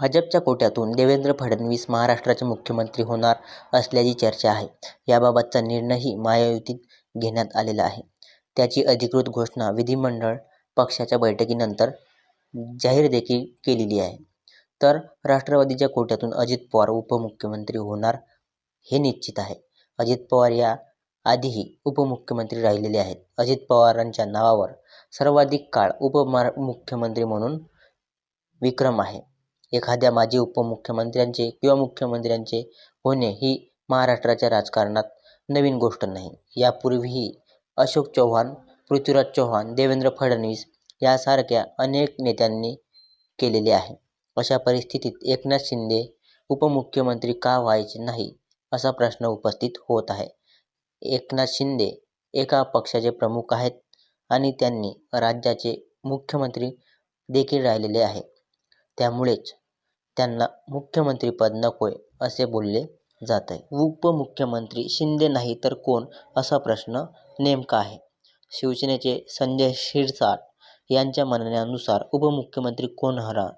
भाजपच्या कोट्यातून देवेंद्र फडणवीस महाराष्ट्राचे मुख्यमंत्री होणार असल्याची चर्चा आहे. याबाबतचा निर्णयही महायुतीत घेण्यात आलेला आहे. त्याची अधिकृत घोषणा विधिमंडळ पक्षाच्या बैठकीनंतर जाहीर देखील केलेली आहे. तर राष्ट्रवादीच्या कोट्यातून अजित पवार उपमुख्यमंत्री होणार हे निश्चित आहे. अजित पवार या आधीही उपमुख्यमंत्री राहिलेले आहेत. अजित पवारांच्या नावावर सर्वाधिक काळ उपमुख्यमंत्री म्हणून विक्रम आहे. एखाद्या माजी उपमुख्यमंत्र्यांचे किंवा मुख्यमंत्र्यांचे होणे ही महाराष्ट्राच्या राजकारणात नवीन गोष्ट नाही. यापूर्वीही अशोक चव्हाण, पृथ्वीराज चव्हाण, देवेंद्र फडणवीस यासारख्या अनेक नेत्यांनी केलेले आहे. अशा परिस्थितीत एकनाथ शिंदे उपमुख्यमंत्री का व्हायचे नाही असा प्रश्न उपस्थित होत आहे. एकनाथ शिंदे एका पक्षाचे प्रमुख आहेत आणि त्यांनी राज्याचे मुख्यमंत्री देखील राहिलेले आहे. त्यामुळेच त्यांना मुख्यमंत्रीपद नकोय असे बोलले जात आहे उपमुख्यमंत्री शिंदे नाही तर कोण असा प्रश्न नेमका आहे. शिवसेनेचे संजय शिरसाट यांच्या म्हणण्यानुसार उपमुख्यमंत्री कोण होणार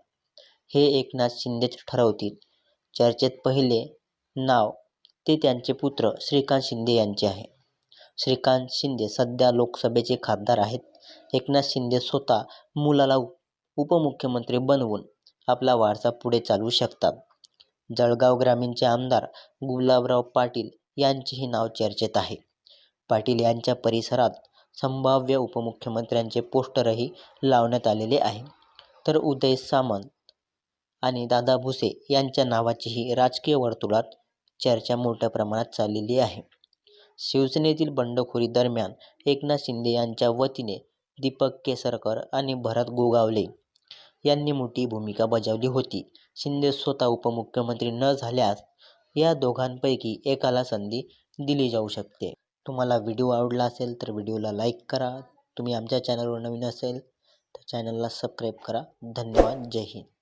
हे एकनाथ शिंदेच ठरवतील. चर्चेत पहिले नाव ते त्यांचे पुत्र श्रीकांत शिंदे यांचे आहे. श्रीकांत शिंदे सध्या लोकसभेचे खासदार आहेत. एकनाथ शिंदे स्वतः मुलाला उपमुख्यमंत्री बनवून आपला वारसा पुढे चालवू शकतात. जळगाव ग्रामीणचे आमदार गुलाबराव पाटील यांचेही नाव चर्चेत आहे. पाटील यांच्या परिसरात संभाव्य उपमुख्यमंत्र्यांचे पोस्टरही लावण्यात आलेले आहे. तर उदय सामंत आणि दादा भुसे यांच्या नावाचीही राजकीय वर्तुळात चर्चा मोठ्या प्रमाणात चाललेली आहे. शिवसेनेतील बंडखोरी दरम्यान एकनाथ शिंदे यांच्या वतीने दीपक केसरकर आणि भरत गोगावले यांनी मोठी भूमिका बजावली होती. शिंदे स्वतः उपमुख्यमंत्री न झाल्यास या दोघांपैकी एकाला संधी दिली जाऊ शकते. तुम्हाला व्हिडिओ आवडला असेल तर व्हिडिओला लाईक करा. तुम्ही आमच्या चॅनलवर नवीन असेल तर चॅनलला सबस्क्राईब करा. धन्यवाद. जय हिंद.